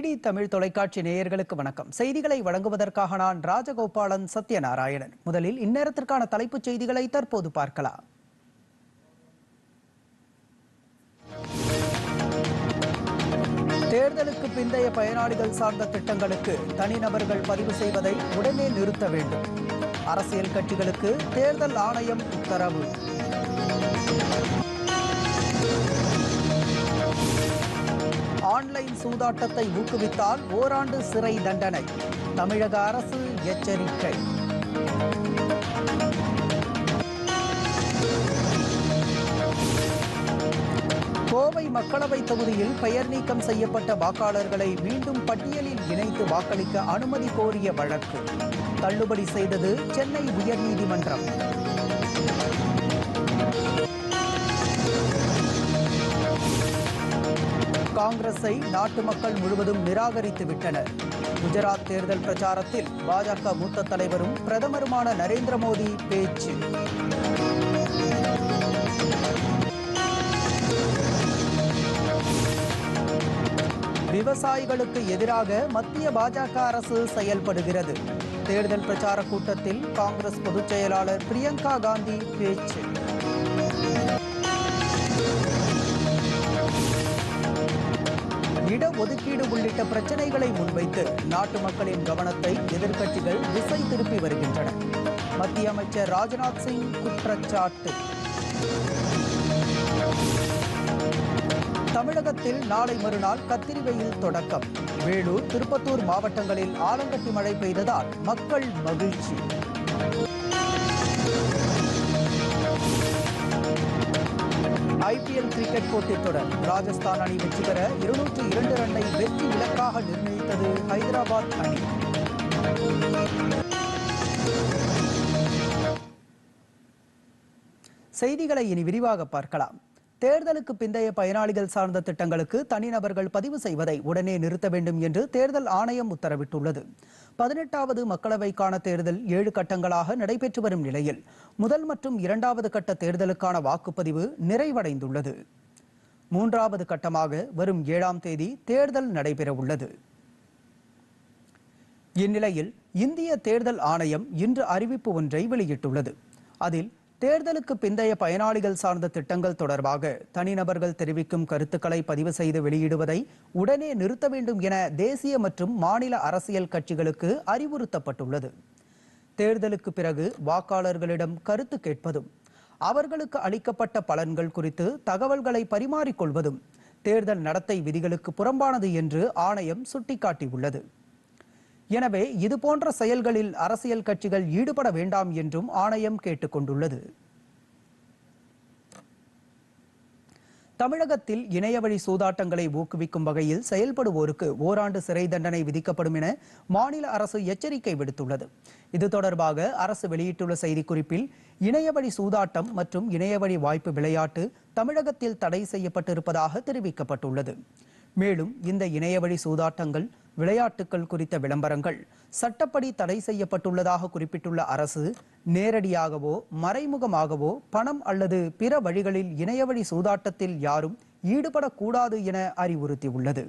DD Tamil தொலைக்காட்சி நேயர்களுக்கு வணக்கம். செய்திகளை வழங்குவதற்காக நான் ராஜகோபாலன் சத்யநாராயணன். முதலில் இந்நேரத்திற்கான தலைப்புச் செய்திகளை தற்போது பார்க்கலாம். தேர்தலுக்கு பிந்தைய பயனாளிகள் சார்ந்த திட்டங்களுக்கு தனிநபர்கள் பதிவு செய்வதை உடனே நிறுத்த வேண்டும். அரசியல் கட்சிகளுக்கு தேர்தல் ஆணையம் உத்தரவு. ஆன்லைன் சூதாட்டத்தை ஊக்குவித்தால் ஓராண்டு சிறை தண்டனை. தமிழக அரசு எச்சரிக்கை. கோவை மக்களவை தொகுதியில் பெயர் நீக்கம் செய்யப்பட்ட வாக்காளர்களை மீண்டும் பட்டியலில் இணைத்து வாக்களிக்க அனுமதி கோரிய வழக்கு. தள்ளுபடி செய்தது சென்னை உயர்நீதிமன்றம். காங்கிரஸை நாட்டு மக்கள் முழுவதும் நிராகரித்து விட்டனர். குஜராத் தேர்தல் பிரச்சாரத்தில் பாஜக மூத்த தலைவரும் பிரதமருமான நரேந்திர மோடி பேச்சு. விவசாயிகளுக்கு எதிராக மத்திய பாஜக அரசு செயல்படுகிறது. தேர்தல் பிரச்சார கூட்டத்தில் காங்கிரஸ் பொதுச் செயலாளர் பிரியங்கா காந்தி பேச்சு. ஒதுக்கீடு உள்ளிட்ட பிரச்சனைகளை முன்வைத்து நாட்டு மக்களின் கவனத்தை எதிர்க்கட்சிகள் திசை திருப்பி வருகின்றன. மத்திய அமைச்சர் ராஜ்நாத் சிங் குற்றச்சாட்டு. தமிழகத்தில் நாளை மறுநாள் கத்திரி வெயில் தொடக்கம். வேலூர் திருப்பத்தூர் மாவட்டங்களில் ஆலங்கட்டி மழை பெய்ததால் மக்கள் மகிழ்ச்சி. ஐபிஎல் கிரிக்கெட் போட்டித் தொடர். ராஜஸ்தான் அணி வெற்றி பெற இருநூற்று இரண்டு ரன்னை வெற்றி இலக்காக நிர்ணயித்தது ஹைதராபாத் அணி. செய்திகளை இனி விரிவாக பார்க்கலாம். தேர்தலுக்கு பிந்தைய பயனாளிகள் சார்ந்த திட்டங்களுக்கு தனிநபர்கள் பதிவு செய்வதை உடனே நிறுத்த வேண்டும் என்று தேர்தல் ஆணையம் உத்தரவிட்டுள்ளது. பதினெட்டாவது மக்களவைக்கான தேர்தல் ஏழு கட்டங்களாக நடைபெற்று வரும் நிலையில் முதல் மற்றும் இரண்டாவது கட்ட தேர்தலுக்கான வாக்குப்பதிவு நிறைவடைந்துள்ளது. மூன்றாவது கட்டமாக வரும் ஏழாம் தேதி தேர்தல் நடைபெறவுள்ளது. இந்நிலையில் இந்திய தேர்தல் ஆணையம் இன்று அறிவிப்பு ஒன்றை வெளியிட்டுள்ளது. அதில் தேர்தலுக்கு பிந்தைய பயனாளிகள் சார்ந்த திட்டங்கள் தொடர்பாக தனிநபர்கள் தெரிவிக்கும் கருத்துக்களை பதிவு செய்து வெளியிடுவதை உடனே நிறுத்த வேண்டும் என தேசிய மற்றும் மாநில அரசியல் கட்சிகளுக்கு அறிவுறுத்தப்பட்டுள்ளது. தேர்தலுக்கு பிறகு வாக்காளர்களிடம் கருத்து கேட்பதும் அவர்களுக்கு அளிக்கப்பட்ட பலன்கள் குறித்து தகவல்களை பரிமாறிக்கொள்வதும் தேர்தல் நடத்தை விதிகளுக்கு புறம்பானது என்று ஆணையம் சுட்டிக்காட்டியுள்ளது. எனவே இதுபோன்ற செயல்களில் அரசியல் கட்சிகள் ஈடுபட வேண்டாம் என்றும் ஆணையம் கேட்டுக்கொண்டுள்ளது. தமிழகத்தில் இணையவழி சூதாட்டங்களை ஊக்குவிக்கும் வகையில் செயல்படுவோருக்கு ஓராண்டு சிறை தண்டனை விதிக்கப்படும் என மாநில அரசு எச்சரிக்கை விடுத்துள்ளது. இது தொடர்பாக அரசு வெளியிட்டுள்ள செய்திக்குறிப்பில் இணையவழி சூதாட்டம் மற்றும் இணையவழி வாய்ப்பு விளையாட்டு தமிழகத்தில் தடை செய்யப்பட்டிருப்பதாக தெரிவிக்கப்பட்டுள்ளது. மேலும் இந்த இணையவழி சூதாட்டங்கள் விளையாட்டுகள் குறித்த விளம்பரங்கள் சட்டப்படி தடை செய்யப்பட்டுள்ளதாக குறிப்பிட்டுள்ள அரசு நேரடியாகவோ மறைமுகமாகவோ பணம் அல்லது பிற வழிகளில் இணையவழி சூதாட்டத்தில் யாரும் ஈடுபடக்கூடாது என அறிவுறுத்தியுள்ளது.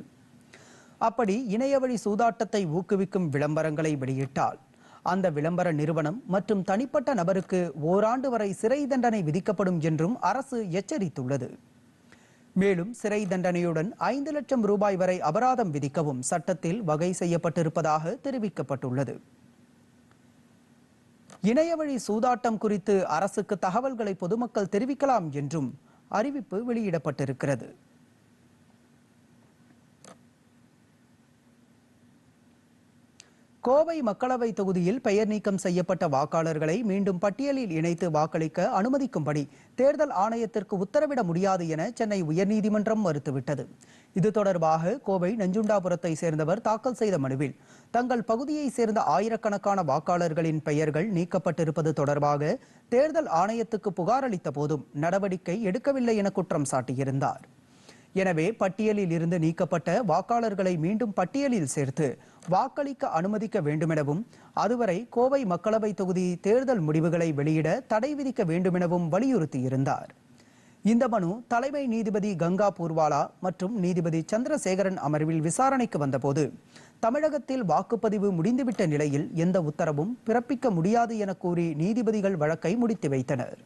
அப்படி இணையவழி சூதாட்டத்தை ஊக்குவிக்கும் விளம்பரங்களை வெளியிட்டால் அந்த விளம்பர நிறுவனம் மற்றும் தனிப்பட்ட நபருக்கு ஓராண்டு வரை சிறை தண்டனை விதிக்கப்படும் என்றும் அரசு எச்சரித்துள்ளது. மேலும் சிறை தண்டனையுடன் ஐந்து லட்சம் ரூபாய் வரை அபராதம் விதிக்கவும் சட்டத்தில் வகை செய்யப்பட்டிருப்பதாக தெரிவிக்கப்பட்டுள்ளது. இணையவழி சூதாட்டம் குறித்து அரசுக்கு தகவல்களை பொதுமக்கள் தெரிவிக்கலாம் என்றும் அறிவிப்பு வெளியிடப்பட்டிருக்கிறது. கோவை மக்களவை தொகுதியில் பெயர் நீக்கம் செய்யப்பட்ட வாக்காளர்களை மீண்டும் பட்டியலில் இணைத்து வாக்களிக்க அனுமதிக்கும்படி தேர்தல் ஆணையத்திற்கு உத்தரவிட முடியாது என சென்னை உயர்நீதிமன்றம் மறுத்துவிட்டது. இது தொடர்பாக கோவை நஞ்சுண்டாபுரத்தை சேர்ந்தவர் தாக்கல் செய்த மனுவில் தங்கள் பகுதியை சேர்ந்த ஆயிரக்கணக்கான வாக்காளர்களின் பெயர்கள் நீக்கப்பட்டிருப்பது தொடர்பாக தேர்தல் ஆணையத்துக்கு புகார் அளித்த போதும் நடவடிக்கை எடுக்கவில்லை என குற்றம் சாட்டியிருந்தார். எனவே பட்டியலில் இருந்து நீக்கப்பட்ட வாக்காளர்களை மீண்டும் பட்டியலில் சேர்த்து வாக்களிக்க அனுமதிக்க வேண்டுமெனவும் அதுவரை கோவை மக்களவை தொகுதி தேர்தல் முடிவுகளை வெளியிட தடை விதிக்க வேண்டுமெனவும் வலியுறுத்தியிருந்தார். இந்த மனு தலைமை நீதிபதி கங்கா பூர்வாலா மற்றும் நீதிபதி சந்திரசேகரன் அமர்வில் விசாரணைக்கு வந்தபோது தமிழகத்தில் வாக்குப்பதிவு முடிந்துவிட்ட நிலையில் எந்த உத்தரவும் பிறப்பிக்க முடியாது என கூறி நீதிபதிகள் வழக்கை முடித்து வைத்தனர்.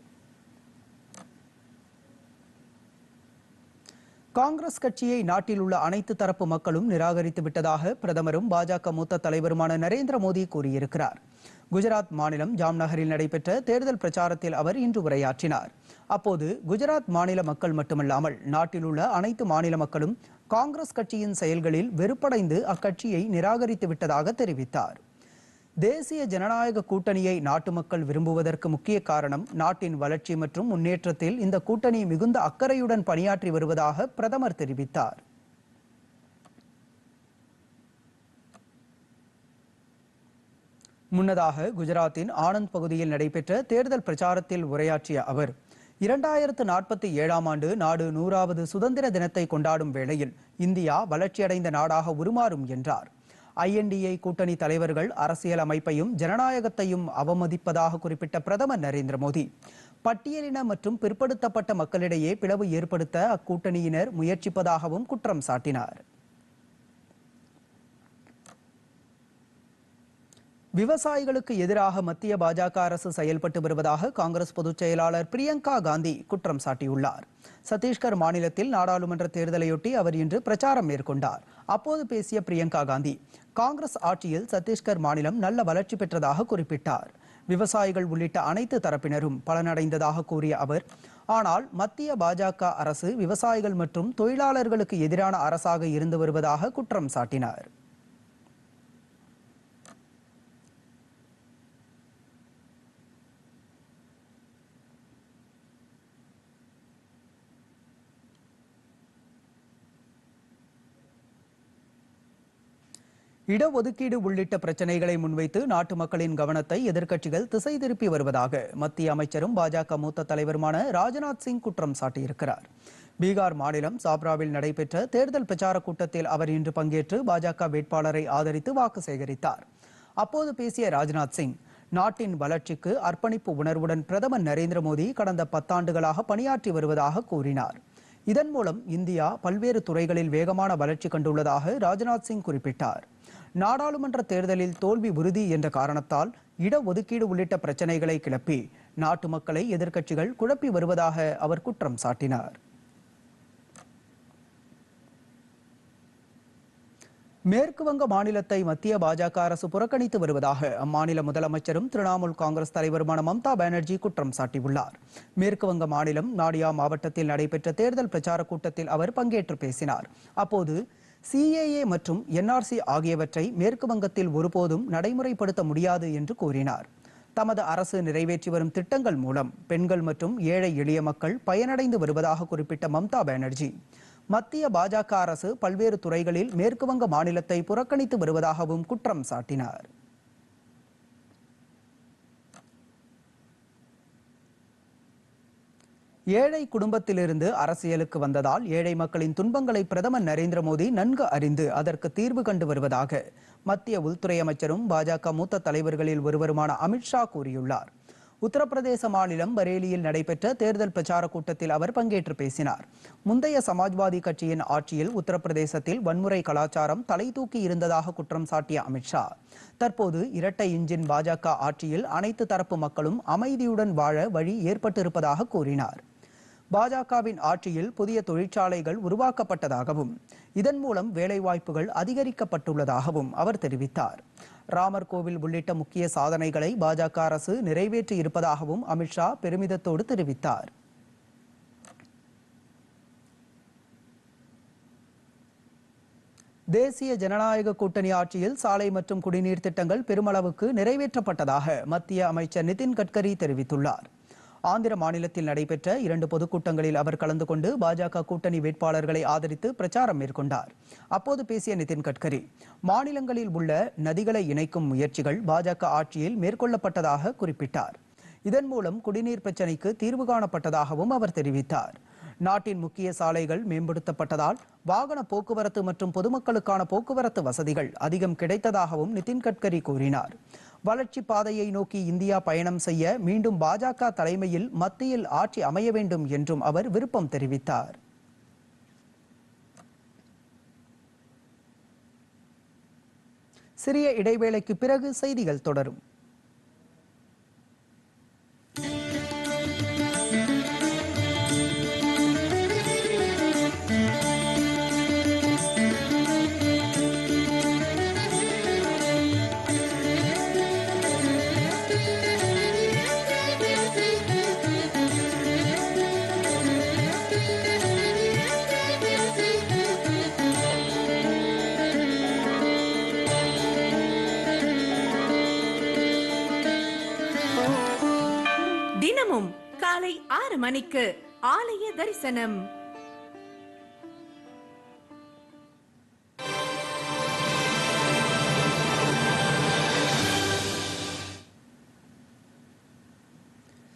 காங்கிரஸ் கட்சியை நாட்டில் உள்ள அனைத்து தரப்பு மக்களும் நிராகரித்து விட்டதாக பிரதமரும் பாஜக மூத்த தலைவருமான நரேந்திர மோடி கூறியிருக்கிறார். குஜராத் மாநிலம் ஜாம்நகரில் நடைபெற்ற தேர்தல் பிரச்சாரத்தில் அவர் இன்று உரையாற்றினார். அப்போது குஜராத் மாநில மக்கள் மட்டுமல்லாமல் நாட்டில் உள்ள அனைத்து மாநில மக்களும் காங்கிரஸ் கட்சியின் செயல்களில் வெறுப்படைந்து அக்கட்சியை நிராகரித்து விட்டதாக தெரிவித்தார். தேசிய ஜனநாயக கூட்டணியை நாட்டு மக்கள் விரும்புவதற்கு முக்கிய காரணம் நாட்டின் வளர்ச்சி மற்றும் முன்னேற்றத்தில் இந்த கூட்டணி மிகுந்த அக்கறையுடன் பணியாற்றி வருவதாக பிரதமர் தெரிவித்தார். முன்னதாக குஜராத்தின் ஆனந்த் பகுதியில் நடைபெற்ற தேர்தல் பிரச்சாரத்தில் உரையாற்றிய அவர் இரண்டாயிரத்து நாற்பத்தி ஏழாம் ஆண்டு நாடு நூறாவது சுதந்திர தினத்தை கொண்டாடும் வேளையில் இந்தியா வளர்ச்சியடைந்த நாடாக உருமாறும் என்றார். ஐஎன்டிஏ கூட்டணி தலைவர்கள் அரசியல் அமைப்பையும் ஜனநாயகத்தையும் அவமதிப்பதாக குறிப்பிட்ட பிரதமர் நரேந்திர மோடி. பட்டியலின மற்றும் பிற்படுத்தப்பட்ட மக்களிடையே பிளவு ஏற்படுத்த அக்கூட்டணியினர் முயற்சிப்பதாகவும் குற்றம் சாட்டினார். விவசாயிகளுக்கு எதிராக மத்திய பாஜக அரசு செயல்பட்டு வருவதாக காங்கிரஸ் பொதுச் செயலாளர் பிரியங்கா காந்தி குற்றம் சாட்டியுள்ளார். சத்தீஸ்கர் மாநிலத்தில் நாடாளுமன்ற தேர்தலையொட்டி அவர் இன்று பிரச்சாரம் மேற்கொண்டார். அப்போது பேசிய பிரியங்கா காந்தி காங்கிரஸ் ஆட்சியில் சத்தீஸ்கர் மாநிலம் நல்ல வளர்ச்சி பெற்றதாக குறிப்பிட்டார். விவசாயிகள் உள்ளிட்ட அனைத்து தரப்பினரும் பலனடைந்ததாக கூறிய அவர் ஆனால் மத்திய பாஜக அரசு விவசாயிகள் மற்றும் தொழிலாளர்களுக்கு எதிரான அரசாக இருந்து வருவதாக குற்றம் சாட்டினார். இடஒதுக்கீடு உள்ளிட்ட பிரச்சனைகளை முன்வைத்து நாட்டு மக்களின் கவனத்தை எதிர்க்கட்சிகள் திசை திருப்பி வருவதாக மத்திய அமைச்சரும் பாஜக மூத்த தலைவருமான ராஜ்நாத் சிங் குற்றம் சாட்டியிருக்கிறார். பீகார் மாநிலம் சாப்ராவில் நடைபெற்ற தேர்தல் பிரச்சார கூட்டத்தில் அவர் இன்று பங்கேற்று பாஜக வேட்பாளரை ஆதரித்து வாக்கு சேகரித்தார். அப்போது பேசிய ராஜ்நாத் சிங் நாட்டின் வளர்ச்சிக்கு அர்ப்பணிப்பு உணர்வுடன் பிரதமர் நரேந்திர மோடி கடந்த பத்தாண்டுகளாக பணியாற்றி வருவதாக கூறினார். இதன் மூலம் இந்தியா பல்வேறு துறைகளில் வேகமான வளர்ச்சி கண்டுள்ளதாக ராஜ்நாத் சிங் குறிப்பிட்டார். நாடாளுமன்ற தேர்தலில் தோல்வி உறுதி என்ற காரணத்தால் இடஒதுக்கீடு உள்ளிட்ட பிரச்சனைகளை கிளப்பி நாட்டு மக்களை எதிர்க்கட்சிகள் குழப்பி வருவதாக அவர் குற்றம் சாட்டினார். மேற்கு வங்க மாநிலத்தை மத்திய பாஜக அரசு புறக்கணித்து வருவதாக அம்மாநில முதலமைச்சரும் திரிணாமுல் காங்கிரஸ் தலைவருமான மம்தா பானர்ஜி குற்றம் சாட்டியுள்ளார். மேற்கு வங்க மாநிலம் நாடியா மாவட்டத்தில் நடைபெற்ற தேர்தல் பிரச்சார கூட்டத்தில் அவர் பங்கேற்று பேசினார். அப்போது சிஏஏ மற்றும் என்ஆர்சி ஆகியவற்றை மேற்கு வங்கத்தில் ஒருபோதும் நடைமுறைப்படுத்த முடியாது என்று கூறினார். தமது அரசு நிறைவேற்றி வரும் திட்டங்கள் மூலம் பெண்கள் மற்றும் ஏழை எளிய மக்கள் பயனடைந்து வருவதாக குறிப்பிட்ட மம்தா பானர்ஜி மத்திய பாஜக அரசு பல்வேறு துறைகளில் மேற்குவங்க மாநிலத்தை புறக்கணித்து வருவதாகவும் குற்றம் சாட்டினார். ஏழை குடும்பத்திலிருந்து அரசியலுக்கு வந்ததால் ஏழை மக்களின் துன்பங்களை பிரதமர் நரேந்திர மோடி நன்கு அறிந்து அதற்கு தீர்வு கண்டு வருவதாக மத்திய உள்துறை அமைச்சரும் பாஜக மூத்த தலைவர்களில் ஒருவருமான அமித்ஷா கூறியுள்ளார். உத்தரப்பிரதேச மாநிலம் பரேலியில் நடைபெற்ற தேர்தல் பிரச்சார கூட்டத்தில் அவர் பங்கேற்று பேசினார். முந்தைய சமாஜ்வாதி கட்சியின் ஆட்சியில் உத்தரப்பிரதேசத்தில் வன்முறை கலாச்சாரம் தலை தூக்கி இருந்ததாக குற்றம் சாட்டிய அமித்ஷா தற்போது இரட்டை இன்ஜின் பாஜக ஆட்சியில் அனைத்து தரப்பு மக்களும் அமைதியுடன் வாழ வழி ஏற்பட்டிருப்பதாக கூறினார். பாஜகவின் ஆட்சியில் புதிய தொழிற்சாலைகள் உருவாக்கப்பட்டதாகவும் இதன் மூலம் வேலைவாய்ப்புகள் அதிகரிக்கப்பட்டுள்ளதாகவும் அவர் தெரிவித்தார். ராமர் கோவில் உள்ளிட்ட முக்கிய சாதனைகளை பாஜக அரசு நிறைவேற்றி இருப்பதாகவும் அமித்ஷா பெருமிதத்தோடு தெரிவித்தார். தேசிய ஜனநாயக கூட்டணி ஆட்சியில் சாலை மற்றும் குடிநீர் திட்டங்கள் பெருமளவுக்கு நிறைவேற்றப்பட்டதாக மத்திய அமைச்சர் நிதின் கட்கரி தெரிவித்துள்ளார். ஆந்திர மாநிலத்தில் நடைபெற்ற இரண்டு பொதுக்கூட்டங்களில் அவர் கலந்து கொண்டு பாஜக கூட்டணி வேட்பாளர்களை ஆதரித்து பிரச்சாரம் மேற்கொண்டார். அப்போது பேசிய நிதின் கட்கரி மாநிலங்களில் உள்ள நதிகளை இணைக்கும் முயற்சிகள் பாஜக ஆட்சியில் மேற்கொள்ளப்பட்டதாக குறிப்பிட்டார். இதன் மூலம் குடிநீர் பிரச்சினைக்கு தீர்வு காணப்பட்டதாகவும் அவர் தெரிவித்தார். நாட்டின் முக்கிய சாலைகள் மேம்படுத்தப்பட்டதால் வாகன போக்குவரத்து மற்றும் பொதுமக்களுக்கான போக்குவரத்து வசதிகள் அதிகம் கிடைத்ததாகவும் நிதின் கட்கரி கூறினார். வளர்ச்சி பாதையை நோக்கி இந்தியா பயணம் செய்ய மீண்டும் பாஜக தலைமையில் மத்தியில் ஆட்சி அமைய வேண்டும் என்றும் அவர் விருப்பம் தெரிவித்தார். சிறிய இடைவேளைக்கு பிறகு செய்திகள் தொடரும். காலை ஆறு மணிக்கு ஆலய தரிசனம்.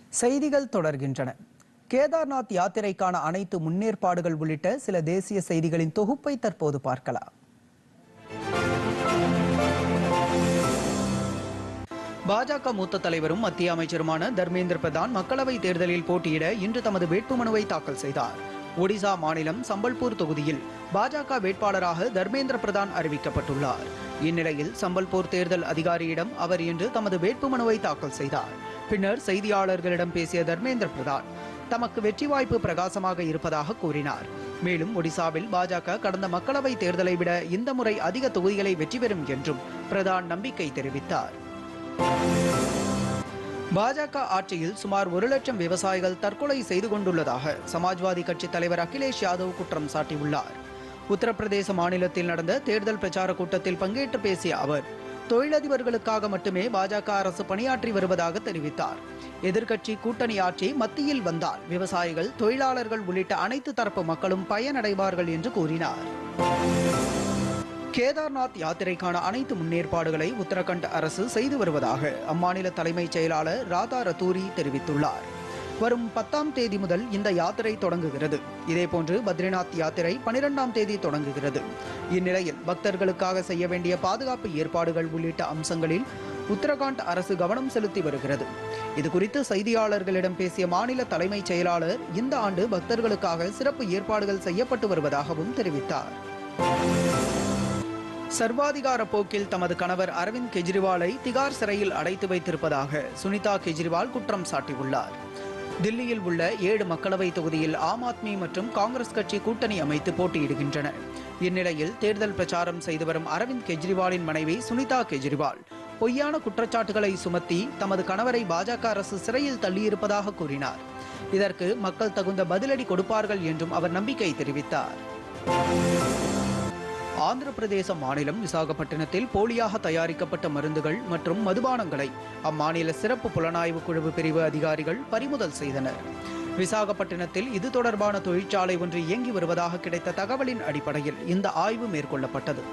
செய்திகள் தொடர்கின்றன. கேதார்நாத் யாத்திரைக்கான அனைத்து முன்னேற்பாடுகள் உள்ளிட்ட சில தேசிய செய்திகளின் தொகுப்பை தற்போது பார்க்கலாம். பாஜக மூத்த தலைவரும் மத்திய அமைச்சருமான தர்மேந்திர பிரதான் மக்களவை தேர்தலில் போட்டியிட இன்று தமது வேட்புமனுவை தாக்கல் செய்தார். ஒடிசா மாநிலம் சம்பல்பூர் தொகுதியில் பாஜக வேட்பாளராக தர்மேந்திர பிரதான் அறிவிக்கப்பட்டுள்ளார். இந்நிலையில் சம்பல்பூர் தேர்தல் அதிகாரியிடம் அவர் இன்று தமது வேட்புமனுவை தாக்கல் செய்தார். பின்னர் செய்தியாளர்களிடம் பேசிய தர்மேந்திர பிரதான் தமக்கு வெற்றி வாய்ப்பு பிரகாசமாக இருப்பதாக கூறினார். மேலும் ஒடிசாவில் பாஜக கடந்த மக்களவை தேர்தலை விட இந்த முறை அதிக தொகுதிகளை வெற்றி பெறும் என்றும் பிரதான் நம்பிக்கை தெரிவித்தார். பாஜக ஆட்சியில் சுமார் ஒரு லட்சம் விவசாயிகள் தற்கொலை செய்து கொண்டுள்ளதாக சமாஜ்வாதி கட்சி தலைவர் அகிலேஷ் யாதவ் குற்றம் சாட்டியுள்ளார். உத்தரப்பிரதேச மாநிலத்தில் நடந்த தேர்தல் பிரச்சார கூட்டத்தில் பங்கேற்று பேசிய அவர் தொழிலதிபர்களுக்காக மட்டுமே பாஜக அரசு பணியாற்றி வருவதாக தெரிவித்தார். எதிர்க்கட்சி கூட்டணி ஆட்சி மத்தியில் வந்தால் விவசாயிகள் தொழிலாளர்கள் உள்ளிட்ட அனைத்து தரப்பு மக்களும் பயனடைவார்கள் என்று கூறினார். கேதார்நாத் யாத்திரைக்கான அனைத்து முன்னேற்பாடுகளை உத்தரகண்ட் அரசு செய்து வருவதாக அம்மாநில தலைமைச் செயலாளர் ராதா ரத்தூரி தெரிவித்துள்ளார். வரும் பத்தாம் தேதி முதல் இந்த யாத்திரை தொடங்குகிறது. இதேபோன்று பத்ரிநாத் யாத்திரை பனிரெண்டாம் தேதி தொடங்குகிறது. இந்நிலையில் பக்தர்களுக்காக செய்ய வேண்டிய பாதுகாப்பு ஏற்பாடுகள் உள்ளிட்ட அம்சங்களில் உத்தரகாண்ட் அரசு கவனம் செலுத்தி வருகிறது. இது குறித்து செய்தியாளர்களிடம் பேசிய மாநில தலைமைச் செயலாளர் இந்த ஆண்டு பக்தர்களுக்காக சிறப்பு ஏற்பாடுகள் செய்யப்பட்டு வருவதாகவும் தெரிவித்தார். சர்வாதிகார போக்கில் தமது கணவர் அரவிந்த் கெஜ்ரிவாலை திகார் சிறையில் அடைத்து வைத்திருப்பதாக சுனிதா கெஜ்ரிவால் குற்றம் சாட்டியுள்ளார். தில்லியில் உள்ள ஏழு மக்களவை தொகுதியில் ஆம் ஆத்மி மற்றும் காங்கிரஸ் கட்சி கூட்டணி அமைத்து போட்டியிடுகின்றன இந்நிலையில் தேர்தல் பிரச்சாரம் செய்து வரும் அரவிந்த் கெஜ்ரிவாலின் மனைவி சுனிதா கெஜ்ரிவால் பொய்யான குற்றச்சாட்டுகளை சுமத்தி தமது கணவரை பாஜக அரசு சிறையில் தள்ளியிருப்பதாக கூறினார். இதற்கு மக்கள் தகுந்த பதிலடி கொடுப்பார்கள் என்றும் அவர் நம்பிக்கை தெரிவித்தார். ஆந்திர பிரதேச மாநிலம் விசாகப்பட்டினத்தில் போலியாக தயாரிக்கப்பட்ட மருந்துகள் மற்றும் மதுபானங்களை அம்மாநில சிறப்பு புலனாய்வு குழு பிரிவு அதிகாரிகள் பறிமுதல் செய்தனர். விசாகப்பட்டினத்தில் இது தொடர்பான தொழிற்சாலை ஒன்று இயங்கி வருவதாக கிடைத்த தகவலின் அடிப்படையில் இந்த ஆய்வு மேற்கொள்ளப்பட்டது.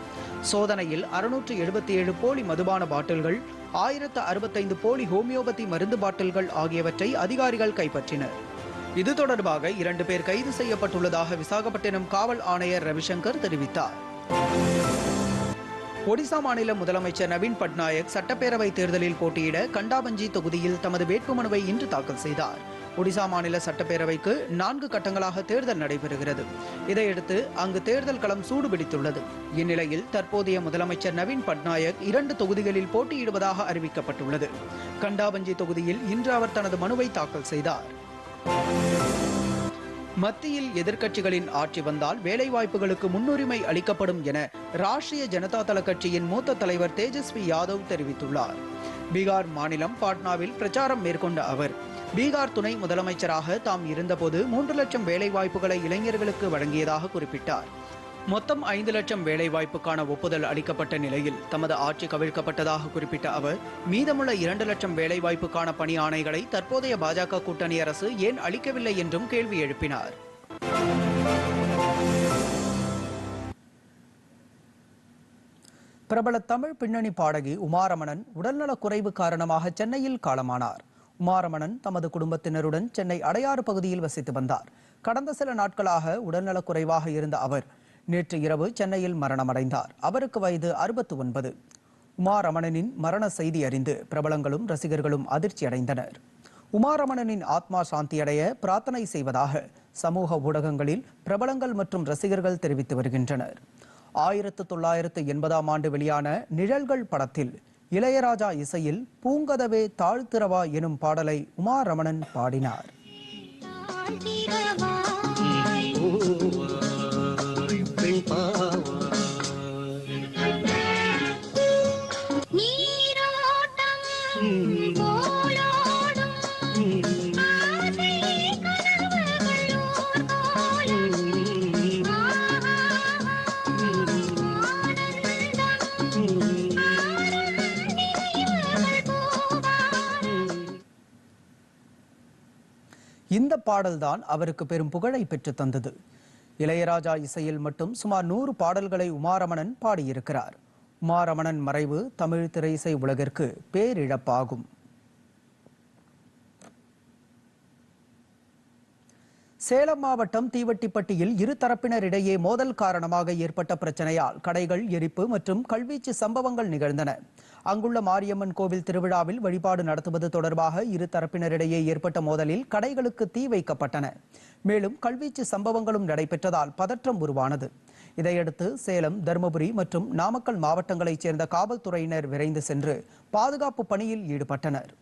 சோதனையில் அறுநூற்று எழுபத்தி ஏழு போலி மதுபான பாட்டில்கள் ஆயிரத்து அறுபத்தைந்து போலி ஹோமியோபதி மருந்து பாட்டில்கள் ஆகியவற்றை அதிகாரிகள் கைப்பற்றினர். இது தொடர்பாக இரண்டு பேர் கைது செய்யப்பட்டுள்ளதாக விசாகப்பட்டினம் காவல் ஆணையர் ரவிசங்கர் தெரிவித்தார். ஒடிசா மாநில முதலமைச்சர் நவீன் பட்நாயக் சட்டப்பேரவை தேர்தலில் போட்டியிட கண்டாபஞ்சி தொகுதியில் தமது வேட்புமனுவை இன்று தாக்கல் செய்தார். ஒடிசா மாநில சட்டப்பேரவைக்கு நான்கு கட்டங்களாக தேர்தல் நடைபெறுகிறது. இதையடுத்து அங்கு தேர்தல் களம் சூடுபிடித்துள்ளது. இந்நிலையில் தற்போதைய முதலமைச்சர் நவீன் பட்நாயக் இரண்டு தொகுதிகளில் போட்டியிடுவதாக அறிவிக்கப்பட்டுள்ளது. கண்டாபஞ்சி தொகுதியில் இன்று அவர் தனது மனுவை தாக்கல் செய்தார். மத்தியில் எதிர்க்கட்சிகளின் ஆட்சி வந்தால் வேலைவாய்ப்புகளுக்கு முன்னுரிமை அளிக்கப்படும் என ராஷ்டிரிய ஜனதா தள கட்சியின் மூத்த தலைவர் தேஜஸ்வி யாதவ் தெரிவித்துள்ளார். பீகார் மாநிலம் பாட்னாவில் பிரச்சாரம் மேற்கொண்ட அவர் பீகார் துணை முதலமைச்சராக தாம் இருந்தபோது மூன்று லட்சம் வேலைவாய்ப்புகளை இளைஞர்களுக்கு வழங்கியதாக குறிப்பிட்டார். மொத்தம் ஐந்து லட்சம் வேலைவாய்ப்புக்கான ஒப்புதல் அளிக்கப்பட்ட நிலையில் தமது ஆட்சி கவிழ்க்கப்பட்டதாக குறிப்பிட்ட அவர் மீதமுள்ள இரண்டு லட்சம் வேலைவாய்ப்புக்கான பணி ஆணைகளை தற்போதைய பாஜக கூட்டணி அரசு ஏன் அளிக்கவில்லை என்றும் கேள்வி எழுப்பினார். பிரபல தமிழ் பின்னணி பாடகி உமாரமணன் உடல்நலக் குறைவு காரணமாக சென்னையில் காலமானார். உமாரமணன் தமது குடும்பத்தினருடன் சென்னை அடையாறு பகுதியில் வசித்து வந்தார். கடந்த சில நாட்களாக உடல்நலக் குறைவாக இருந்த அவர் நேற்று இரவு சென்னையில் மரணமடைந்தார். அவருக்கு வயது அறுபத்து ஒன்பது உமாரமணனின் மரண செய்தி அறிந்து பிரபலங்களும் ரசிகர்களும் அதிர்ச்சி அடைந்தனர். உமாரமணனின் ஆத்மா சாந்தியடைய பிரார்த்தனை செய்வதாக சமூக ஊடகங்களில் பிரபலங்கள் மற்றும் ரசிகர்கள் தெரிவித்து வருகின்றனர். ஆயிரத்து தொள்ளாயிரத்து எண்பதாம் ஆண்டு வெளியான நிழல்கள் படத்தில் இளையராஜா இசையில் பூங்கதவே தாழ்த்திரவா எனும் பாடலை உமாரமணன் பாடினார். இந்த பாடல்தான் அவருக்கு பெரும் புகழை பெற்றுத் தந்தது. இளையராஜா இசையில் மட்டும் சுமார் நூறு பாடல்களை உமாரமணன் பாடியிருக்கிறார். உமாரமணன் மறைவு தமிழ் திரையிசை உலகிற்கு பேரிழப்பாகும். சேலம் மாவட்டம் தீவட்டிப்பட்டியில் இரு தரப்பினரிடையே மோதல் காரணமாக ஏற்பட்ட பிரச்சனையால் கடைகள் எரிப்பு மற்றும் கல்வீச்சு சம்பவங்கள் நிகழ்ந்தன. அங்குள்ள மாரியம்மன் கோவில் திருவிழாவில் வழிபாடு நடத்துவது தொடர்பாக இரு தரப்பினரிடையே ஏற்பட்ட மோதலில் கடைகளுக்கு தீ வைக்கப்பட்டன. மேலும் கல்வீச்சு சம்பவங்களும் நடைபெற்றதால் பதற்றம் உருவானது. இதையடுத்து சேலம் தருமபுரி மற்றும் நாமக்கல் மாவட்டங்களைச் சேர்ந்த காவல்துறையினர் விரைந்து சென்று பாதுகாப்பு பணியில் ஈடுபட்டனர்.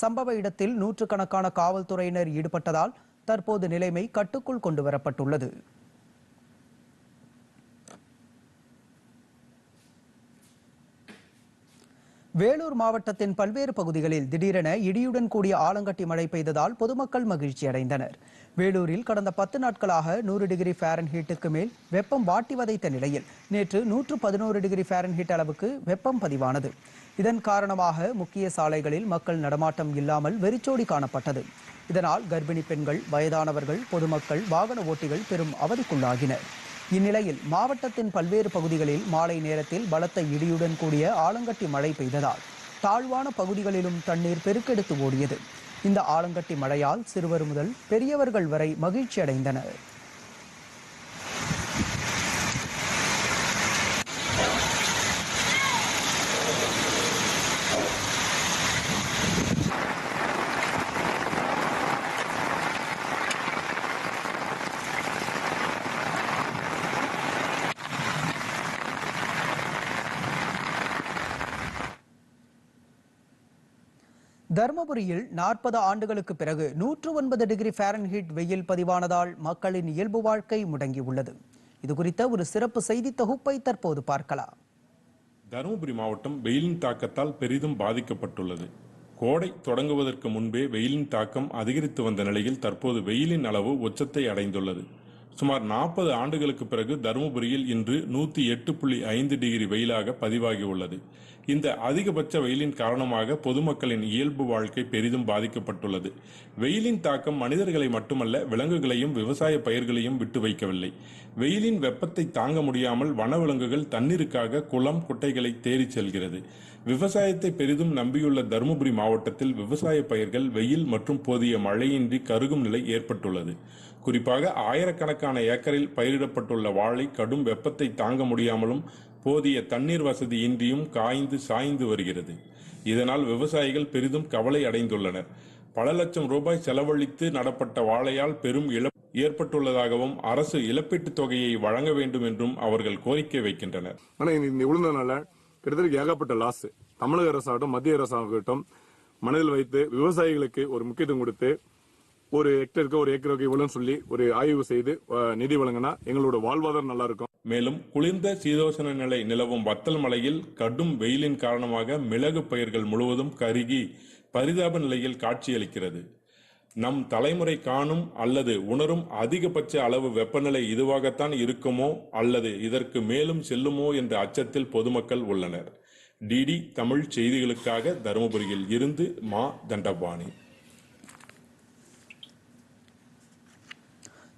சம்பவ இடத்தில் நூற்றுக்கணக்கான காவல்துறையினர் ஈடுபட்டதால் தற்போது நிலைமை கட்டுக்குள் கொண்டு வரப்பட்டுள்ளது வேலூர் மாவட்டத்தின் பல்வேறு பகுதிகளில் திடீரென இடியுடன் கூடிய ஆலங்கட்டி மழை பெய்ததால் பொதுமக்கள் மகிழ்ச்சி அடைந்தனர். வேலூரில் கடந்த பத்து நாட்களாக நூறு டிகிரி ஃபாரன்ஹீட்டுக்கு மேல் வெப்பம் வாட்டி வதைத்த நிலையில் நேற்று நூற்று பதினோரு டிகிரி ஃபாரன்ஹீட் அளவுக்கு வெப்பம் பதிவானது. இதன் காரணமாக முக்கிய சாலைகளில் மக்கள் நடமாட்டம் இல்லாமல் வெறிச்சோடி காணப்பட்டது. இதனால் கர்ப்பிணி பெண்கள் வயதானவர்கள் பொதுமக்கள் வாகன ஓட்டிகள் பெரும் அவதிக்குள்ளாகினர். இந்நிலையில் மாவட்டத்தின் பல்வேறு பகுதிகளில் மாலை நேரத்தில் பலத்த இடியுடன் கூடிய ஆலங்கட்டி மழை பெய்ததால் தாழ்வான பகுதிகளிலும் தண்ணீர் பெருக்கெடுத்து ஓடியது. இந்த ஆலங்கட்டி மழையால் சிறுவர் முதல் பெரியவர்கள் வரை மகிழ்ச்சி அடைந்தனர் தருமபுரியில் நாற்பது ஆண்டுகளுக்கு பிறகு நூற்று ஒன்பது டிகிரி ஃபாரன்ஹீட் வெயில் பதிவானதால் மக்களின் இயல்பு வாழ்க்கை முடங்கியுள்ளது. இது குறித்த ஒரு சிறப்பு செய்தி தொகுப்பை தற்போது பார்க்கலாம். தருமபுரி மாவட்டம் வெயிலின் தாக்கத்தால் பெரிதும் பாதிக்கப்பட்டுள்ளது. கோடை தொடங்குவதற்கு முன்பே வெயிலின் தாக்கம் அதிகரித்து வந்த நிலையில் தற்போது வெயிலின் அளவு உச்சத்தை அடைந்துள்ளது. சுமார் நாற்பது ஆண்டுகளுக்கு பிறகு தருமபுரியில் இன்று நூத்தி எட்டு புள்ளி ஐந்து டிகிரி வெயிலாக பதிவாகியுள்ளது இந்த அதிகபட்ச வெயிலின் காரணமாக பொதுமக்களின் இயல்பு வாழ்க்கை பெரிதும் பாதிக்கப்பட்டுள்ளது. வெயிலின் தாக்கம் மனிதர்களை மட்டுமல்ல விலங்குகளையும் விவசாய பயிர்களையும் விட்டு வைக்கவில்லை. வெயிலின் வெப்பத்தை தாங்க முடியாமல் வனவிலங்குகள் தண்ணீருக்காக குளம் குட்டைகளை தேடி செல்கிறது. விவசாயத்தை பெரிதும் நம்பியுள்ள தருமபுரி மாவட்டத்தில் விவசாய பயிர்கள் வெயில் மற்றும் போதிய மழையின்றி கருகும் நிலை ஏற்பட்டுள்ளது. குறிப்பாக ஆயிரக்கணக்கான ஏக்கரில் பயிரிடப்பட்டுள்ள வாழை கடும் வெப்பத்தை தாங்க முடியாமலும் போதிய தண்ணீர் வசதியின்றியும் காய்ந்து சாய்ந்து வருகிறது. இதனால் விவசாயிகள் பெரிதும் கவலை அடைந்துள்ளனர். பல லட்சம் ரூபாய் செலவழித்து நடப்பட்ட வாழையால் பெரும் இழப்பு ஏற்பட்டுள்ளதாகவும் அரசு இழப்பீட்டுத் தொகையை வழங்க வேண்டும் என்றும் அவர்கள் கோரிக்கை வைக்கின்றனர். ஆனால் இந்த இந்த கிட்டத்தட்ட ஏகப்பட்ட லாஸ் தமிழக அரசாகட்டும் மத்திய அரசாகட்டும் மனதில் வைத்து விவசாயிகளுக்கு ஒரு முக்கியத்துவம் கொடுத்து ஒரு ஹெக்டருக்கு ஒரு ஏக்கருக்கு இவ்வளோன்னு சொல்லி ஒரு ஆய்வு செய்து நிதி வழங்கினா எங்களோட வாழ்வாதாரம் நல்லா இருக்கும். மேலும் குளிர்ந்த சீதோஷண நிலை நிலவும் வத்தல் மலையில் கடும் வெயிலின் காரணமாக மிளகு பயிர்கள் முழுவதும் கருகி பரிதாப நிலையில் காட்சியளிக்கிறது. நம் தலைமுறை காணும் அல்லது உணரும் அதிகபட்ச அளவு வெப்பநிலை இதுவாகத்தான் இருக்குமோ அல்லது இதற்கு மேலும் செல்லுமோ என்ற அச்சத்தில் பொதுமக்கள் உள்ளனர். டிடி தமிழ் செய்திகளுக்காக தருமபுரியில் இருந்து மா தண்டபாணி.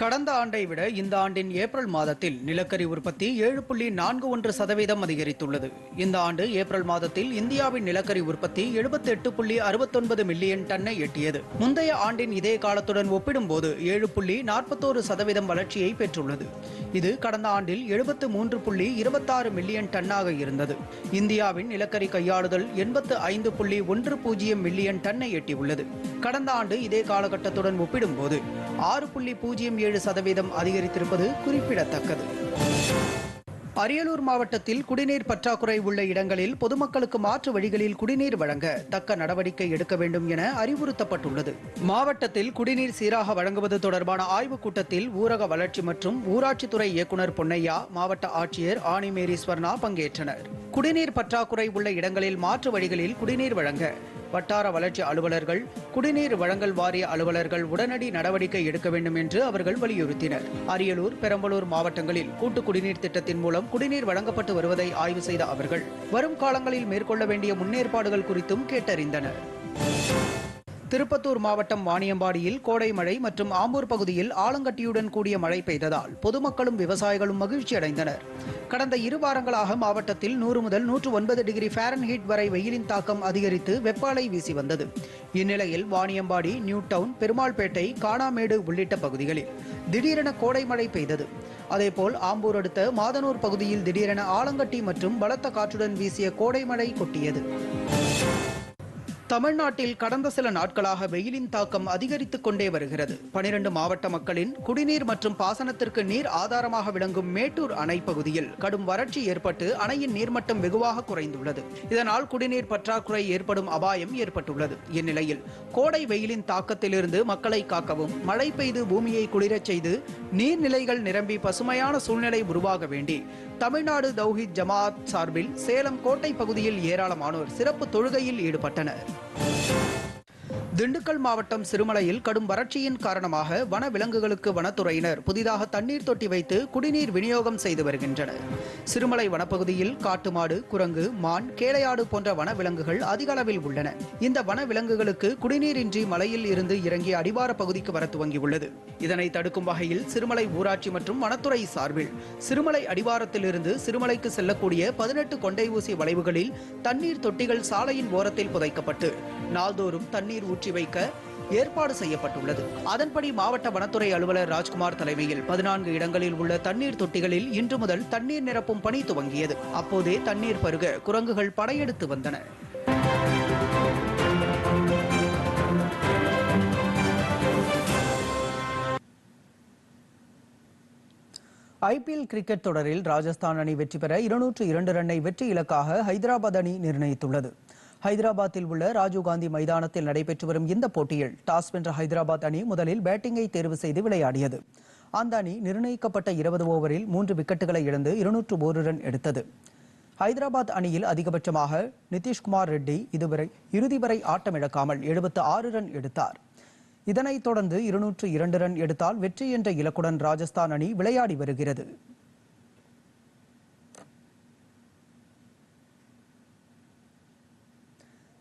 கடந்த ஆண்டை விட இந்த ஆண்டின் ஏப்ரல் மாதத்தில் நிலக்கரி உற்பத்தி ஏழு புள்ளி நான்கு ஒன்று சதவீதம் அதிகரித்துள்ளது. இந்த ஆண்டு ஏப்ரல் மாதத்தில் இந்தியாவின் நிலக்கரி உற்பத்தி எழுபத்தி எட்டு புள்ளி அறுபத்தொன்பது மில்லியன் டன்னை எட்டியது. முந்தைய ஆண்டின் இதே காலத்துடன் ஒப்பிடும்போது ஏழு புள்ளி நாற்பத்தோரு சதவீதம் வளர்ச்சியை பெற்றுள்ளது. இது கடந்த ஆண்டில் எழுபத்து மூன்று புள்ளி இருபத்தாறு மில்லியன் டன்னாக இருந்தது. இந்தியாவின் நிலக்கரி கையாளுதல் எண்பத்து ஐந்து புள்ளி ஒன்று பூஜ்ஜியம் மில்லியன் டன்னை எட்டியுள்ளது. கடந்த ஆண்டு இதே காலகட்டத்துடன் ஒப்பிடும்போது ஆறு புள்ளி பூஜ்ஜியம் ஏழு சதவீதம் அதிகரித்திருப்பது குறிப்பிடத்தக்கது. அரியலூர் மாவட்டத்தில் குடிநீர் பற்றாக்குறை உள்ள இடங்களில் பொதுமக்களுக்கு மாற்று வழிகளில் குடிநீர் வழங்க தக்க நடவடிக்கை எடுக்க வேண்டும் என அறிவுறுத்தப்பட்டுள்ளது. மாவட்டத்தில் குடிநீர் சீராக வழங்குவது தொடர்பான ஆய்வுக் கூட்டத்தில் ஊரக வளர்ச்சி மற்றும் ஊராட்சித்துறை இயக்குநர் பொன்னையா மாவட்ட ஆட்சியர் ஆணிமேரி ஸ்வர்ணா பங்கேற்றனர். குடிநீர் பற்றாக்குறை உள்ள இடங்களில் மாற்று வழிகளில் குடிநீர் வழங்க வட்டார வளர்ச்சி அலுவலர்கள் குடிநீர் வழங்கல் வாரிய அலுவலர்கள் உடனடி நடவடிக்கை எடுக்க வேண்டும் என்று அவர்கள் வலியுறுத்தினர். அரியலூர் பெரம்பலூர் மாவட்டங்களில் கூட்டு குடிநீர் திட்டத்தின் மூலம் குடிநீர் வழங்கப்பட்டு வருவதை ஆய்வு செய்த அவர்கள் வரும் காலங்களில் மேற்கொள்ள வேண்டிய முன்னேற்பாடுகள் குறித்தும் கேட்டறிந்தனர். திருப்பத்தூர் மாவட்டம் வாணியம்பாடியில் கோடை மழை மற்றும் ஆம்பூர் பகுதியில் ஆலங்கட்டியுடன் கூடிய மழை பெய்ததால் பொதுமக்களும் விவசாயிகளும் மகிழ்ச்சி அடைந்தனர். கடந்த இரு வாரங்களாக மாவட்டத்தில் நூறு முதல் நூற்று ஒன்பது டிகிரி ஃபாரன்ஹீட் வரை வெயிலின் தாக்கம் அதிகரித்து வெப்பாலை வீசி வந்தது. இந்நிலையில் வாணியம்பாடி நியூ டவுன் பெருமாள்பேட்டை காணாமேடு உள்ளிட்ட பகுதிகளில் திடீரென கோடை மழை பெய்தது. அதேபோல் ஆம்பூர் அடுத்த மாதனூர் பகுதியில் திடீரென ஆலங்கட்டி மற்றும் பலத்த காற்றுடன் வீசிய கோடை மழை கொட்டியது. தமிழ்நாட்டில் கடந்த சில நாட்களாக வெயிலின் தாக்கம் அதிகரித்துக் கொண்டே வருகிறது. பனிரெண்டு மாவட்ட மக்களின் குடிநீர் மற்றும் பாசனத்திற்கு நீர் ஆதாரமாக விளங்கும் மேட்டூர் அணை பகுதியில் கடும் வறட்சி ஏற்பட்டு அணையின் நீர்மட்டம் வெகுவாக குறைந்துள்ளது. இதனால் குடிநீர் பற்றாக்குறை ஏற்படும் அபாயம் ஏற்பட்டுள்ளது. இந்நிலையில் கோடை வெயிலின் தாக்கத்திலிருந்து மக்களை காக்கவும் மழை பெய்து பூமியை குளிரச் செய்து நீர்நிலைகள் நிரம்பி பசுமையான சூழ்நிலை உருவாக வேண்டி தமிழ்நாடு தௌஹித் ஜமாத் சார்பில் சேலம் கோட்டை பகுதியில் ஏராளமானோர் சிறப்பு தொழுகையில் ஈடுபட்டனர். திண்டுக்கல் மாவட்டம் சிறுமலையில் கடும் வறட்சியின் காரணமாக வன விலங்குகளுக்கு வனத்துறையினர் புதிதாக தண்ணீர் தொட்டி வைத்து குடிநீர் விநியோகம் செய்து வருகின்றனர். சிறுமலை வனப்பகுதியில் காட்டு மாடு குரங்கு மான் கேளையாடு போன்ற வனவிலங்குகள் அதிக அளவில் உள்ளன. இந்த வனவிலங்குகளுக்கு குடிநீரின்றி மலையில் இருந்து இறங்கி அடிவார பகுதிக்கு வர துவங்கியுள்ளது. இதனை தடுக்கும் வகையில் சிறுமலை ஊராட்சி மற்றும் வனத்துறை சார்பில் சிறுமலை அடிவாரத்திலிருந்து சிறுமலைக்கு செல்லக்கூடிய பதினெட்டு கொண்டை ஊசி வளைவுகளில் தண்ணீர் தொட்டிகள் சாலையின் ஓரத்தில் புதைக்கப்பட்டு நாள்தோறும் தண்ணீர் முற்றி வைக்க ஏற்பாடு செய்யப்பட்டுள்ளது. அதன்படி மாவட்ட வனத்துறை அலுவலர் ராஜ்குமார் தலைமையில் பதினான்கு இடங்களில் உள்ள தண்ணீர் தொட்டிகளில் இன்று முதல் தண்ணீர் நிரப்பும் பணி துவங்கியது. அப்போதே தண்ணீர் பருக குரங்குகள் படையெடுத்து வந்தன. ஐபிஎல் கிரிக்கெட் தொடரில் ராஜஸ்தான் அணி வெற்றி பெற இருநூற்று இரண்டு ரன்னை வெற்றி இலக்காக ஹைதராபாத் அணி நிர்ணயித்துள்ளது. ஹைதராபாத்தில் உள்ள ராஜீவ்காந்தி மைதானத்தில் நடைபெற்று வரும் இந்த போட்டியில் டாஸ் வென்ற ஹைதராபாத் அணி முதலில் பேட்டிங்கை தேர்வு செய்து விளையாடியது. அந்த அணி நிர்ணயிக்கப்பட்ட இருபது ஓவரில் மூன்று விக்கெட்டுகளை இழந்து இருநூற்று ஒரு ரன் எடுத்தது. ஹைதராபாத் அணியில் அதிகபட்சமாக நிதிஷ்குமார் ரெட்டி இதுவரை இறுதி வரை ஆட்டமிழக்காமல் எழுபத்து ஆறு ரன் எடுத்தார். இதனைத் தொடர்ந்து இருநூற்று இரண்டு ரன் எடுத்தால் வெற்றி என்ற இலக்குடன் ராஜஸ்தான் அணி விளையாடி வருகிறது.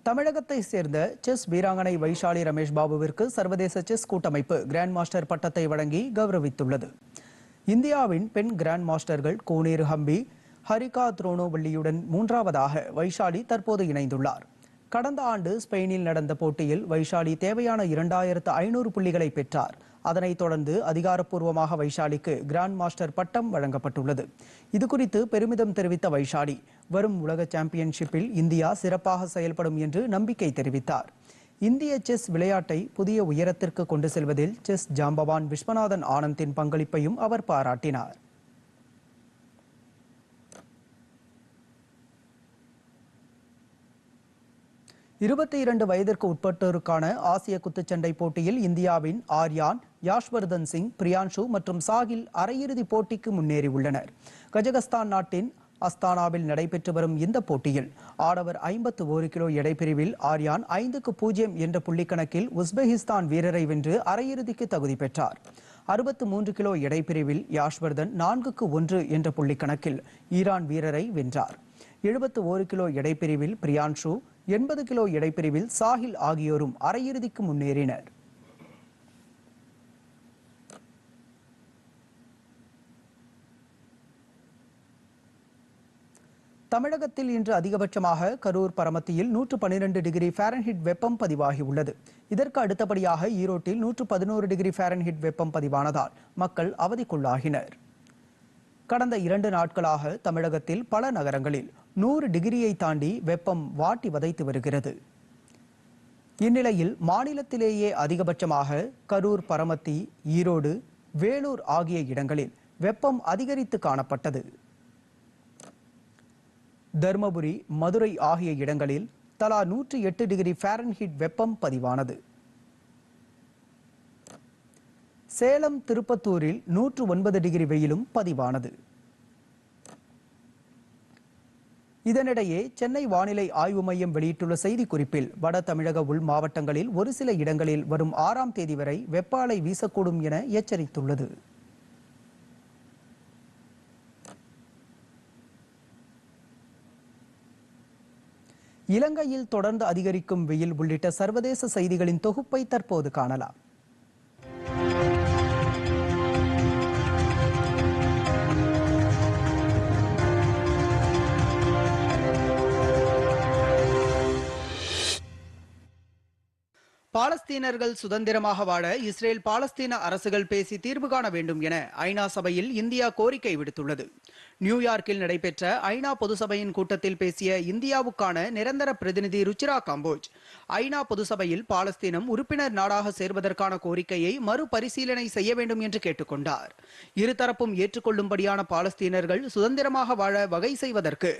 தமிழகத்தை சேர்ந்த செஸ் வீராங்கனை வைஷாலி ரமேஷ் பாபுவிற்கு சர்வதேச செஸ் கூட்டமைப்பு கிராண்ட் மாஸ்டர் பட்டத்தை வழங்கி கௌரவித்துள்ளது. இந்தியாவின் பெண் கிராண்ட் மாஸ்டர்கள் கோனேர் ஹம்பி ஹரிகா த்ரோனோவல்லியுடன் மூன்றாவதாக வைஷாலி தற்போது இணைந்துள்ளார். கடந்த ஆண்டு ஸ்பெயினில் நடந்த போட்டியில் வைஷாலி தேவையான இரண்டாயிரத்து ஐநூறு புள்ளிகளை பெற்றார். அதனைத் தொடர்ந்து அதிகாரப்பூர்வமாக வைஷாலிக்கு கிராண்ட் மாஸ்டர் பட்டம் வழங்கப்பட்டுள்ளது. இதுகுறித்து பெருமிதம் தெரிவித்த வைஷாலி வரும் உலக சாம்பியன்ஷிப்பில் இந்தியா சிறப்பாக செயல்படும் என்று நம்பிக்கை தெரிவித்தார். இந்திய செஸ் விளையாட்டை புதிய உயரத்திற்கு கொண்டு செல்வதில் செஸ் ஜாம்பவான் விஸ்வநாதன் ஆனந்தின் பங்களிப்பையும் அவர் பாராட்டினார். இருபத்தி இரண்டு வயதிற்கு உட்பட்டோருக்கான ஆசிய குத்துச்சண்டை போட்டியில் இந்தியாவின் ஆர்யான் யாஷ்வர்தன் சிங் பிரியான்ஷு மற்றும் சாகில் அரையிறுதி போட்டிக்கு முன்னேறியுள்ளனர். கஜகஸ்தான் நாட்டின் அஸ்தானாவில் நடைபெற்று வரும் இந்த போட்டியில் ஆடவர் ஐம்பத்து ஒரு கிலோ எடை பிரிவில் ஆர்யான் ஐந்துக்கு பூஜ்ஜியம் என்ற புள்ளிக்கணக்கில் உஸ்பெகிஸ்தான் வீரரை வென்று அரையிறுதிக்கு தகுதி பெற்றார். அறுபத்து மூன்று கிலோ எடை பிரிவில் யாஷ்வர்தன் நான்குக்கு ஒன்று என்ற புள்ளிக்கணக்கில் ஈரான் வீரரை வென்றார். எழுபத்து ஒரு கிலோ எடை பிரிவில் பிரியான்ஷு எண்பது கிலோ எடை பிரிவில் சாஹில் ஆகியோரும் அரையிறுதிக்கு முன்னேறினர். தமிழகத்தில் இன்று அதிகபட்சமாக கரூர் பரமத்தியில் நூற்று பன்னிரண்டு டிகிரி ஃபாரன்ஹிட் வெப்பம் பதிவாகியுள்ளது. இதற்கு அடுத்தபடியாக ஈரோட்டில் நூற்று பதினோரு டிகிரி ஃபாரன்ஹிட் வெப்பம் பதிவானதால் மக்கள் அவதிக்குள்ளாகினர். கடந்த இரண்டு நாட்களாக தமிழகத்தில் பல நகரங்களில் நூறு டிகிரியை தாண்டி வெப்பம் வாட்டி வதைத்து வருகிறது. இந்நிலையில் மாநிலத்திலேயே அதிகபட்சமாக கரூர் பரமத்தி ஈரோடு வேலூர் ஆகிய இடங்களில் வெப்பம் அதிகரித்து காணப்பட்டது. தர்மபுரி மதுரை ஆகிய இடங்களில் தலா நூற்றி எட்டு டிகிரி ஃபாரன்ஹீட் வெப்பம் பதிவானது. சேலம் திருப்பத்தூரில் நூற்று ஒன்பது டிகிரி வெயிலும் பதிவானது. இதனிடையே சென்னை வானிலை ஆய்வு மையம் வெளியிட்டுள்ள செய்திக்குறிப்பில் வட தமிழக உள் மாவட்டங்களில் ஒரு சில இடங்களில் வரும் ஆறாம் தேதி வரை வெப்ப அலை வீசக்கூடும் என எச்சரித்துள்ளது. இலங்கையில் தொடர்ந்து அதிகரிக்கும் வெயில் உள்ளிட்ட சர்வதேச செய்திகளின் தொகுப்பை தற்போது காணலாம். பாலஸ்தீனர்கள் சுதந்திரமாக வாழ இஸ்ரேல் பாலஸ்தீன அரசுகள் பேசி தீர்வு காண வேண்டும் என ஐநா சபையில் இந்தியா கோரிக்கை விடுத்துள்ளது. நியூயார்க்கில் நடைபெற்ற ஐநா பொதுசபையின் கூட்டத்தில் பேசிய இந்தியாவுக்கான நிரந்தர பிரதிநிதி ருச்சிரா காம்போஜ் ஐநா பொதுசபையில் பாலஸ்தீனம் உறுப்பினர் நாடாக சேர்வதற்கான கோரிக்கையை மறுபரிசீலனை செய்ய வேண்டும் என்று கேட்டுக்கொண்டார் இருதரப்பும் ஏற்றுக்கொள்ளும்படியான பாலஸ்தீனர்கள் சுதந்திரமாக வாழ வகை செய்வதற்கு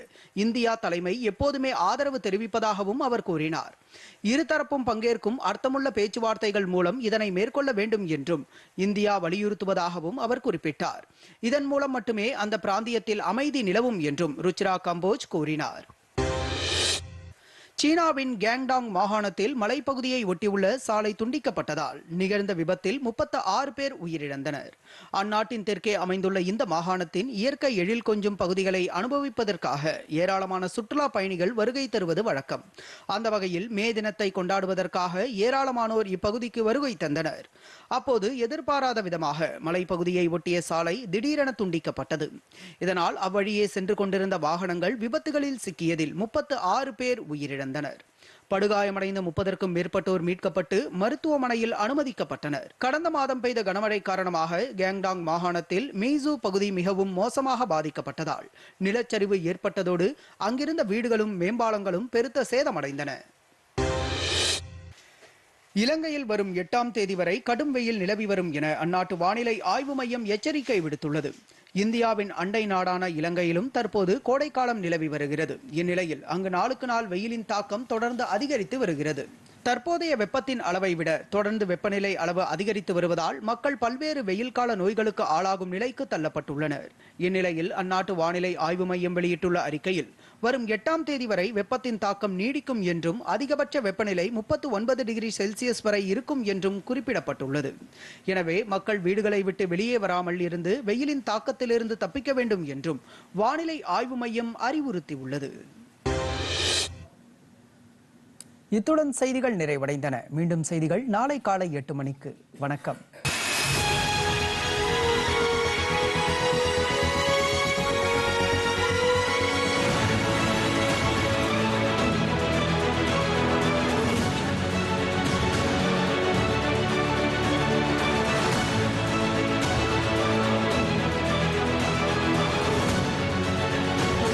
இந்தியா தலைமை எப்போதுமே ஆதரவு தெரிவிப்பதாகவும் அவர் கூறினார். இருதரப்பும் பங்கேற்கும் அர்த்தமுள்ள பேச்சுவார்த்தைகள் மூலம் இதனை மேற்கொள்ள வேண்டும் என்றும் இந்தியா வலியுறுத்துவதாகவும் அவர் குறிப்பிட்டார். இதன் மூலம் மட்டுமே அந்த பிராந்தியத்தில் அமைதி நிலவும் என்றும் ருச்சிரா கம்போஜ் கூறினார். சீனாவின் கேங்டாங் மாகாணத்தில் மலைப்பகுதியை ஒட்டியுள்ள சாலை துண்டிக்கப்பட்டதால் நிகழ்ந்த விபத்தில் முப்பத்து ஆறு பேர் உயிரிழந்தனர். அந்நாட்டின் தெற்கே அமைந்துள்ள இந்த மாகாணத்தின் இயற்கை எழில் கொஞ்சும் பகுதிகளை அனுபவிப்பதற்காக ஏராளமான சுற்றுலா பயணிகள் வருகை தருவது வழக்கம். அந்த வகையில் மே தினத்தை கொண்டாடுவதற்காக ஏராளமானோர் இப்பகுதிக்கு வருகை தந்தனர். அப்போது எதிர்பாராத விதமாக மலைப்பகுதியை ஒட்டிய சாலை திடீரென துண்டிக்கப்பட்டது. இதனால் அவ்வழியே சென்று கொண்டிருந்த வாகனங்கள் விபத்துகளில் சிக்கியதில் முப்பத்து ஆறு பேர் உயிரிழந்தனர். படுகாயமடைந்த முப்பதற்கும் மேற்பட்டோர் மீட்கப்பட்டு மருத்துவமனையில் அனுமதிக்கப்பட்டனர். கடந்த மாதம் பெய்த கனமழை காரணமாக கேங்டாங் மாகாணத்தில் மீசு பகுதி மிகவும் மோசமாக பாதிக்கப்பட்டதால் நிலச்சரிவு ஏற்பட்டதோடு அங்கிருந்த வீடுகளும் மேம்பாலங்களும் பெருத்த சேதமடைந்தன. இலங்கையில் வரும் எட்டாம் தேதி வரை கடும் வெயில் நிலவி வரும் என அந்நாட்டு வானிலை ஆய்வு மையம் எச்சரிக்கை விடுத்துள்ளது. இந்தியாவின் அண்டை நாடான இலங்கையிலும் தற்போது கோடைக்காலம் நிலவி வருகிறது. இந்நிலையில் அங்கு நாளுக்கு நாள் வெயிலின் தாக்கம் தொடர்ந்து அதிகரித்து வருகிறது. தற்போதைய வெப்பத்தின் அளவை விட தொடர்ந்து வெப்பநிலை அளவு அதிகரித்து வருவதால் மக்கள் பல்வேறு வெயில் கால நோய்களுக்கு ஆளாகும் நிலைக்கு தள்ளப்பட்டுள்ளனர். இந்நிலையில் அந்நாட்டு வானிலை ஆய்வு மையம் வெளியிட்டுள்ள அறிக்கையில் வரும் எட்டாம் தேதி வரை வெப்பத்தின் தாக்கம் நீடிக்கும் என்றும் அதிகபட்ச வெப்பநிலை முப்பத்து ஒன்பது டிகிரி செல்சியஸ் வரை இருக்கும் என்றும் குறிப்பிடப்பட்டுள்ளது. எனவே மக்கள் வீடுகளை விட்டு வெளியே வராமல் இருந்து வெயிலின் தாக்கத்திலிருந்து தப்பிக்க வேண்டும் என்றும் வானிலை ஆய்வு மையம் அறிவுறுத்தியுள்ளது. இத்துடன் செய்திகள் நிறைவடைந்தன. மீண்டும் செய்திகள் நாளை காலை எட்டு மணிக்கு. வணக்கம்.